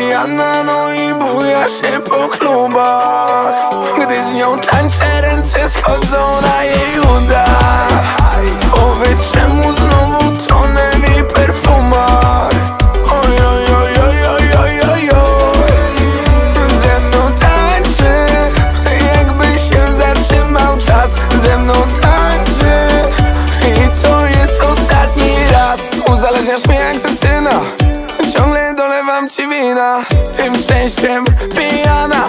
pijana, no i buja się po klubach. Gdy z nią tańczę, ręce schodzą wina. Tym szczęściem pijana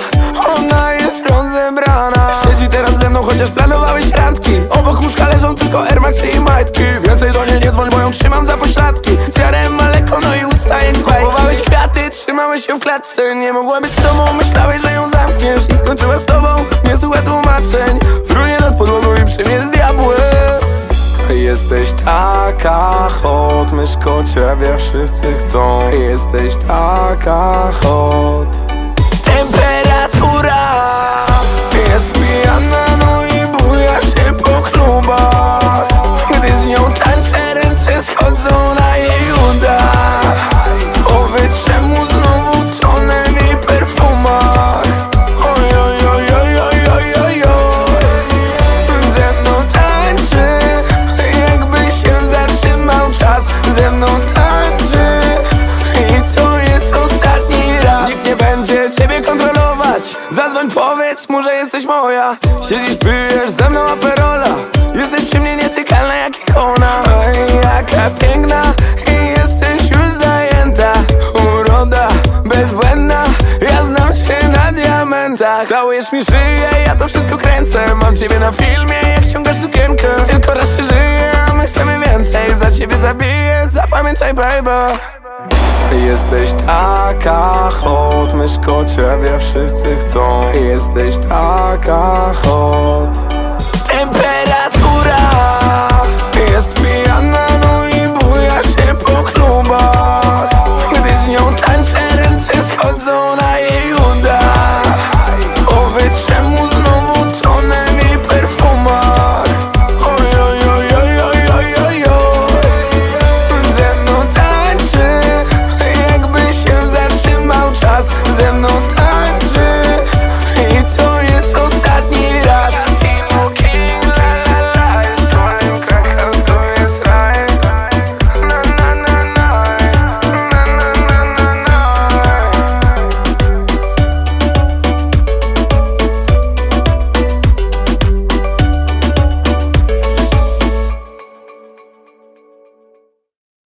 Ona jest rozebrana. Siedzi teraz ze mną, chociaż planowałeś randki. Obok łóżka leżą tylko Air Maxy i majtki. Więcej do niej nie dzwoń, bo ją trzymam za pośladki. Zjarem maleko, no i usta jak z bajki kwiaty, trzymałeś się w klatce. Nie mogła być z tobą, myślałeś, że Jesteś taka hot, myszko ciebie wszyscy chcą. Jesteś taka hot Temperatura jest pijana, no i buja się po klubach. Gdy z nią tańczę, ręce schodzą na powiedz że jesteś moja. Siedzisz, pijesz ze mną aperola. Jesteś przy mnie nietykalna jak ikona. Oj, jaka piękna. I jesteś już zajęta. Uroda bezbłędna, ja znam cię na diamentach. Całujesz mi szyję, ja to wszystko kręcę. Mam ciebie na filmie, jak ściągasz sukienkę. Tylko raz się żyje, a my chcemy więcej. Za ciebie zabiję, zapamiętaj baby Jesteś taka hot, myszko ciebie wszyscy chcą. Jesteś taka hot